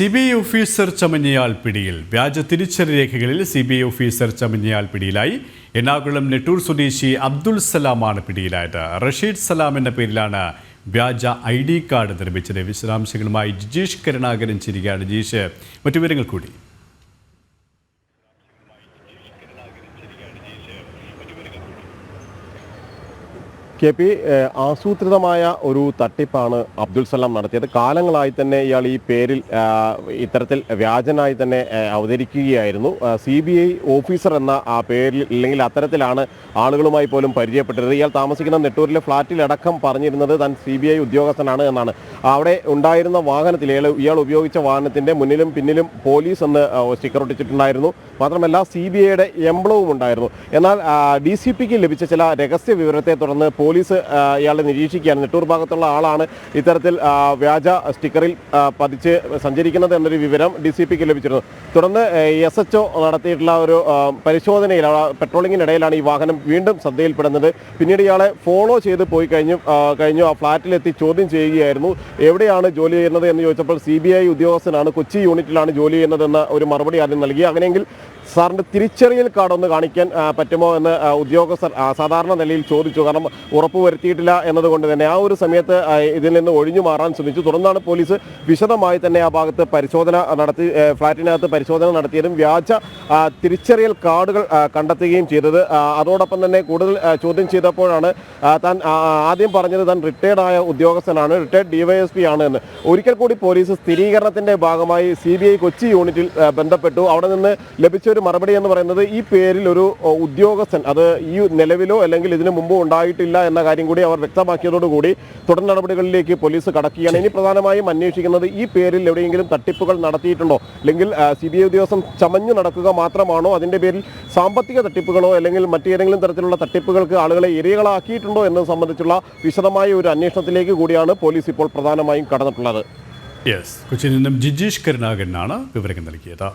C B I officer ചമഞ്ഞയാൾ പിടിയിൽ. വ്യാജ തിരിച്ചറി രേഖകളിൽ സി ബി ഐ ഓഫീസർ ചമഞ്ഞയാൾ പിടിയിലായി. എറണാകുളം നെട്ടൂർ സ്വദേശി അബ്ദുൾ സലാമാണ് പിടിയിലായത്. റഷീദ് സലാം എന്ന പേരിലാണ് വ്യാജ ഐ ഡി കാർഡ് നിർമ്മിച്ചത്. വിശദാംശങ്ങളുമായി ജിജീഷ് കരുണാകരൻ ചിരികയാണ്. ജിജീഷ് മറ്റു വിവരങ്ങൾ കൂടി. കെ പി ആസൂത്രിതമായ ഒരു തട്ടിപ്പാണ് അബ്ദുൽ സലാം നടത്തിയത്. കാലങ്ങളായി തന്നെ ഇയാൾ ഈ പേരിൽ ഇത്തരത്തിൽ വ്യാജനായി തന്നെ അവതരിക്കുകയായിരുന്നു. സി ബി ഐ ഓഫീസർ എന്ന ആ പേരിൽ അല്ലെങ്കിൽ അത്തരത്തിലാണ് ആളുകളുമായി പോലും പരിചയപ്പെട്ടിരുന്നത്. ഇയാൾ താമസിക്കുന്ന നെട്ടൂരിലെ ഫ്ളാറ്റിലടക്കം പറഞ്ഞിരുന്നത് താൻ സി ബി ഐ ഉദ്യോഗസ്ഥനാണ് എന്നാണ്. അവിടെ ഉണ്ടായിരുന്ന വാഹനത്തിൽ ഇയാൾ ഇയാൾ ഉപയോഗിച്ച വാഹനത്തിന്റെ മുന്നിലും പിന്നിലും പോലീസ് എന്ന് സ്റ്റിക്കർ ഒട്ടിച്ചിട്ടുണ്ടായിരുന്നു. മാത്രമല്ല സി ബി ഐയുടെ എംബ്ലവും ഉണ്ടായിരുന്നു. എന്നാൽ ഡി സി പിക്ക് ലഭിച്ച ചില രഹസ്യ വിവരത്തെ തുടർന്ന് പോലീസ് ഇയാളെ നിരീക്ഷിക്കുകയാണ്. നെട്ടൂർ ഭാഗത്തുള്ള ആളാണ് ഇത്തരത്തിൽ വ്യാജ സ്റ്റിക്കറിൽ പതിച്ച് സഞ്ചരിക്കുന്നത് എന്നൊരു വിവരം ഡി സി പിക്ക് ലഭിച്ചിരുന്നു. തുടർന്ന് എസ് എച്ച് ഒ നടത്തിയിട്ടുള്ള ഒരു പരിശോധനയിൽ പെട്രോളിങ്ങിനിടയിലാണ് ഈ വാഹനം വീണ്ടും ശ്രദ്ധയിൽപ്പെടുന്നത്. പിന്നീട് ഇയാളെ ഫോളോ ചെയ്ത് പോയി കഴിഞ്ഞു കഴിഞ്ഞു ആ ഫ്ളാറ്റിലെത്തി ചോദ്യം ചെയ്യുകയായിരുന്നു. എവിടെയാണ് ജോലി ചെയ്യുന്നത് എന്ന് ചോദിച്ചപ്പോൾ സി ബി ഐ ഉദ്യോഗസ്ഥനാണ്. കൊച്ചി യൂണിറ്റിലാണ് ജോലി ചെയ്യുന്നതെന്ന ഒരു മറുപടി ആദ്യം നൽകി. അങ്ങനെയെങ്കിൽ സാറിന്റെ തിരിച്ചറിയൽ കാർഡ് ഒന്ന് കാണിക്കാൻ പറ്റുമോ എന്ന് ഉദ്യോഗസ്ഥർ സാധാരണ നിലയിൽ ചോദിച്ചു. കാരണം ഉറപ്പ് വരുത്തിയിട്ടില്ല എന്നതുകൊണ്ട് തന്നെ ആ ഒരു സമയത്ത് ഇതിൽ നിന്ന് ഒഴിഞ്ഞു മാറാൻ ശ്രമിച്ചു. തുടർന്നാണ് പോലീസ് വിശദമായി തന്നെ ആ ഭാഗത്ത് പരിശോധന നടത്തി ഫ്ളാറ്റിനകത്ത് പരിശോധന നടത്തിയതും വ്യാജ തിരിച്ചറിയൽ കാർഡുകൾ കണ്ടെത്തുകയും ചെയ്തത്. അതോടൊപ്പം തന്നെ കൂടുതൽ ചോദ്യം ചെയ്തപ്പോഴാണ് താൻ ആദ്യം പറഞ്ഞത് താൻ റിട്ടയർഡായ ഉദ്യോഗസ്ഥനാണ്. റിട്ടയർഡ് ഡിവൈഎസ്പി ആണ് എന്ന്. ഒരിക്കൽ കൂടി പോലീസ് സ്ഥിരീകരണത്തിന്റെ ഭാഗമായി സി ബി ഐ കൊച്ചി യൂണിറ്റിൽ ബന്ധപ്പെട്ടു. അവിടെ നിന്ന് ലഭിച്ച ഒരു മറുപടി എന്ന് പറയുന്നത് ഈ പേരിൽ ഒരു ഉദ്യോഗസ്ഥൻ അത് ഈ നിലവിലോ അല്ലെങ്കിൽ ഇതിനു മുമ്പോ ഉണ്ടായിട്ടില്ല എന്ന കാര്യം കൂടി അവർ വ്യക്തമാക്കിയതോടുകൂടി തുടർ നടപടികളിലേക്ക് പോലീസ് കടക്കുകയാണ്. ഇനി പ്രധാനമായും അന്വേഷിക്കുന്നത് ഈ പേരിൽ എവിടെയെങ്കിലും തട്ടിപ്പുകൾ നടത്തിയിട്ടുണ്ടോ? അല്ലെങ്കിൽ സി ബി ഐ ഉദ്യോഗസ്ഥൻ ചമഞ്ഞു നടക്കുക മാത്രമാണോ? അതിന്റെ പേരിൽ സാമ്പത്തിക തട്ടിപ്പുകളോ അല്ലെങ്കിൽ മറ്റേതെങ്കിലും തരത്തിലുള്ള തട്ടിപ്പുകൾക്ക് ആളുകളെ ഇരകളാക്കിയിട്ടുണ്ടോ എന്നത് സംബന്ധിച്ചുള്ള വിശദമായ ഒരു അന്വേഷണത്തിലേക്ക് കൂടിയാണ് പോലീസ് ഇപ്പോൾ പ്രധാനമായും കടന്നിട്ടുള്ളത്. യെസ് കൊച്ചിയിൽ നിന്നും ജിജീഷ് കരുണാകരനാണ് വിവരങ്ങൾ നൽകിയത്.